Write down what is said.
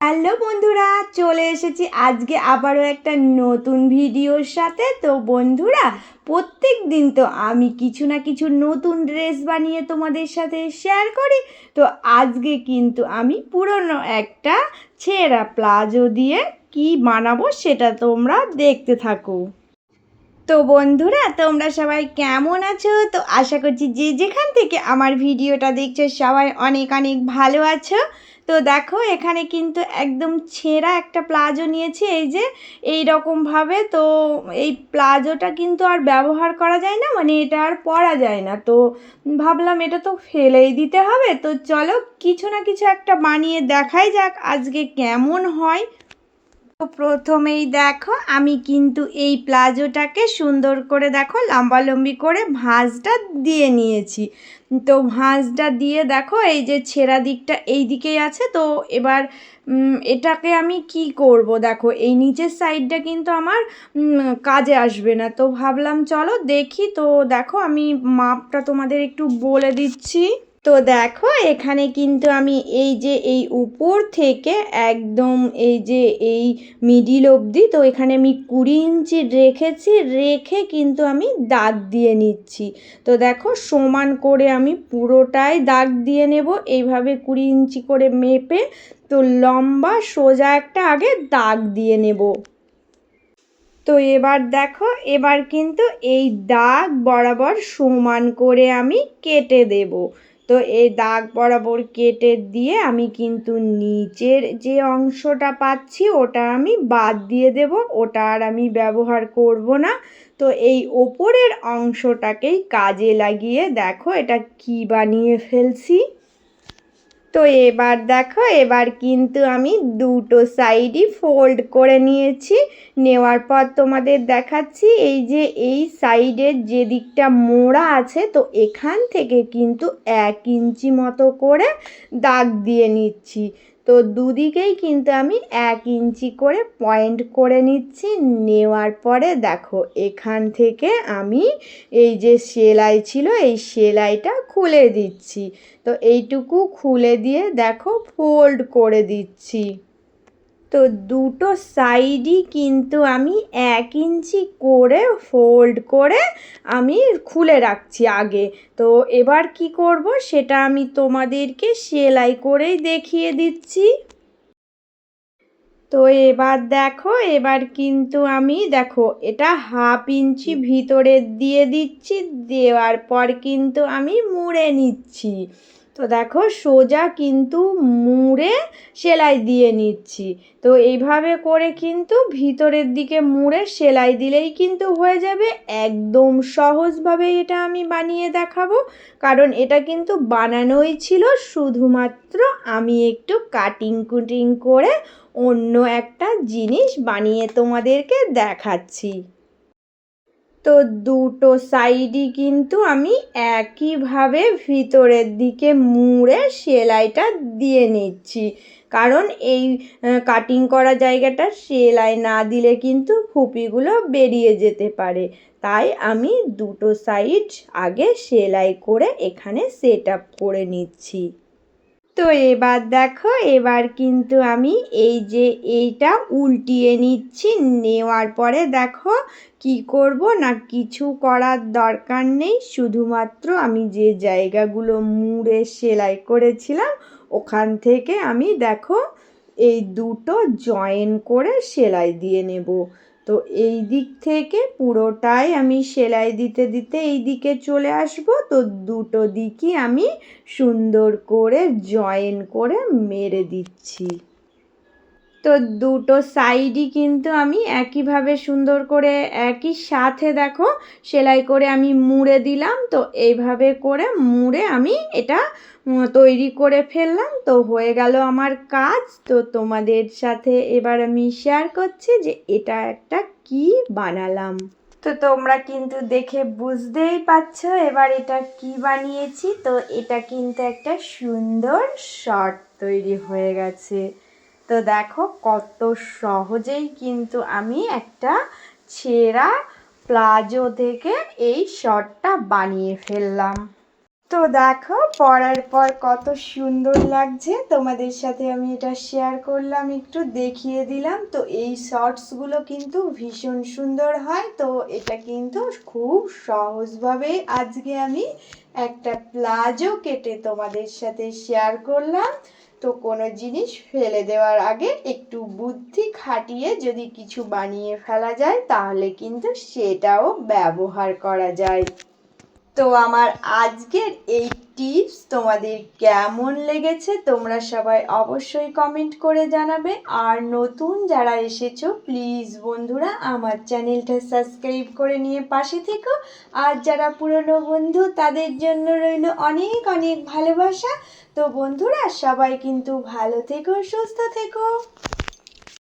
Hello বন্ধুরা, চলে এসেছি আজকে আবারও একটা নতুন ভিডিওর সাথে। তো বন্ধুরা, প্রত্যেক দিন তো আমি কিছু না কিছু নতুন ড্রেস বানিয়ে তোমাদের সাথে শেয়ার করি। তো আজকে কিন্তু আমি পুরনো একটা ছেঁড়া প্লাজো দিয়ে কি বানাবো সেটা তোমরা দেখতে থাকো। তো বন্ধুরা, তোমরা সবাই কেমন আছো? তো আশা করছি যে যেখান থেকে আমার ভিডিওটা দেখছ, সবাই অনেক অনেক ভালো আছো। তো দেখো, এখানে কিন্তু একদম ছেঁড়া একটা প্লাজো নিয়েছি। এই যে এই রকমভাবে তো এই প্লাজোটা কিন্তু আর ব্যবহার করা যায় না মানে এটা আর পরা যায় না। তো ভাবলাম এটা তো ফেলেই দিতে হবে। তো চলো, কিছু না কিছু একটা বানিয়ে দেখাই যাক আজকে কেমন হয়। তো প্রথমেই দেখো, আমি কিন্তু এই প্লাজোটাকে সুন্দর করে দেখো, লম্বালম্বি করে ভাঁজটা দিয়ে নিয়েছি। তো ভাঁজটা দিয়ে দেখো, এই যে ছেঁড়া দিকটা এই দিকেই আছে, তো এবার এটাকে আমি কি করব দেখো, এই নিচের সাইডটা কিন্তু আমার কাজে আসবে না। তো ভাবলাম চলো দেখি, তো দেখো আমি মাপটা তোমাদের একটু বলে দিচ্ছি। তো দেখো, এখানে কিন্তু আমি এই যে এই উপর থেকে একদম এই যে এই মিডিল অবধি, তো এখানে আমি কুড়ি ইঞ্চি রেখেছি, রেখে কিন্তু আমি দাগ দিয়ে নিচ্ছি। তো দেখো, সমান করে আমি পুরোটাই দাগ দিয়ে নেব, এইভাবে কুড়ি ইঞ্চি করে মেপে, তো লম্বা সোজা একটা আগে দাগ দিয়ে নেব। তো এবার দেখো, এবার কিন্তু এই দাগ বরাবর সমান করে আমি কেটে দেবো। তো এই দাগ বরাবর কেটে দিয়ে আমি কিন্তু নিচের যে অংশটা পাচ্ছি, ওটা আমি বাদ দিয়ে দেব। ওটা আর আমি ব্যবহার করব না। তো এই ওপরের অংশটাকেই কাজে লাগিয়ে দেখো এটা কি বানিয়ে ফেলছি। তো এবার দেখো, এবার কিন্তু আমি দুটো সাইডই ফোল্ড করে নিয়েছি। নেওয়ার পর তোমাদের দেখাচ্ছি, এই যে এই সাইডের যে দিকটা মোড়া আছে, তো এখান থেকে কিন্তু এক ইঞ্চি মতো করে দাগ দিয়ে নিচ্ছি। তো দুদিকেই কিন্তু আমি এক ইঞ্চি করে পয়েন্ট করে নিচ্ছি। নেওয়ার পরে দেখো, এখান থেকে আমি এই যে সেলাই ছিল, এই সেলাইটা খুলে দিচ্ছি। তো এইটুকু খুলে দিয়ে দেখো ফোল্ড করে দিচ্ছি। তো দুটো সাইডই কিন্তু আমি এক ইঞ্চি করে ফোল্ড করে আমি খুলে রাখছি আগে। তো এবার কি করব সেটা আমি তোমাদেরকে সেলাই করেই দেখিয়ে দিচ্ছি। তো এবার দেখো, এবার কিন্তু আমি দেখো, এটা হাফ ইঞ্চি ভিতরে দিয়ে দিচ্ছি, দেওয়ার পর কিন্তু আমি মুড়ে নিচ্ছি। তো দেখো সোজা কিন্তু মুড়ে সেলাই দিয়ে নিচ্ছি। তো এইভাবে করে কিন্তু ভিতরের দিকে মুড়ে সেলাই দিলেই কিন্তু হয়ে যাবে। একদম সহজভাবে এটা আমি বানিয়ে দেখাবো। কারণ এটা কিন্তু বানানোই ছিল, শুধুমাত্র আমি একটু কাটিং কুটিং করে অন্য একটা জিনিস বানিয়ে তোমাদেরকে দেখাচ্ছি। তো দুটো সাইডই কিন্তু আমি একইভাবে ভিতরের দিকে মুড়ে সেলাইটা দিয়ে নিচ্ছি। কারণ এই কাটিং করা জায়গাটা সেলাই না দিলে কিন্তু ফুপিগুলো বেরিয়ে যেতে পারে। তাই আমি দুটো সাইড আগে সেলাই করে এখানে সেট আপ করে নিচ্ছি। তো এবার দেখো, এবার কিন্তু আমি এই যে এইটা উল্টিয়ে নিচ্ছি, নেওয়ার পরে দেখো কি করব না কিছু করার দরকার নেই। শুধুমাত্র আমি যে জায়গাগুলো মুড়ে সেলাই করেছিলাম, ওখান থেকে আমি দেখো এই দুটো জয়েন করে সেলাই দিয়ে নেব। তো এই দিক থেকে পুরোটাই আমি সেলাই দিতে দিতে এই দিকে চলে আসব। তো দুটো দিকই আমি সুন্দর করে জয়েন করে মেরে দিচ্ছি। তো দুটো সাইডই কিন্তু আমি একইভাবে সুন্দর করে, একই সাথে দেখো সেলাই করে আমি মুড়ে দিলাম। তো এইভাবে করে মুড়ে আমি এটা তৈরি করে ফেললাম। তো হয়ে গেল আমার কাজ। তো তোমাদের সাথে এবার আমি শেয়ার করছি যে এটা একটা কি বানালাম। তো তোমরা কিন্তু দেখে বুঝতেই পারছ এবার এটা কি বানিয়েছি। তো এটা কিন্তু একটা সুন্দর শর্ট তৈরি হয়ে গেছে। তো দেখো কত সহজেই কিন্তু আমি একটা ছেঁড়া প্লাজো থেকে এই শর্টটা বানিয়ে ফেললাম। তো দেখো পরার পর কত সুন্দর লাগছে। তোমাদের সাথে আমি এটা শেয়ার করলাম, একটু দেখিয়ে দিলাম। তো এই শর্টসগুলো কিন্তু ভীষণ সুন্দর হয়। তো এটা কিন্তু খুব সহজভাবে আজকে আমি একটা প্লাজো কেটে তোমাদের সাথে শেয়ার করলাম। তো কোনো জিনিস ফেলে দেওয়ার আগে একটু বুদ্ধি খাটিয়ে যদি কিছু বানিয়ে ফেলা যায়, তাহলে কিন্তু সেটাও ব্যবহার করা যায়। তো আমার আজকের এই টিপস তোমাদের কেমন লেগেছে তোমরা সবাই অবশ্যই কমেন্ট করে জানাবে। আর নতুন যারা এসেছ প্লিজ বন্ধুরা আমার চ্যানেলটা সাবস্ক্রাইব করে নিয়ে পাশে থেকো। আর যারা পুরনো বন্ধু, তাদের জন্য রইল অনেক অনেক ভালোবাসা। তো বন্ধুরা সবাই কিন্তু ভালো থেকো, সুস্থ থেকো।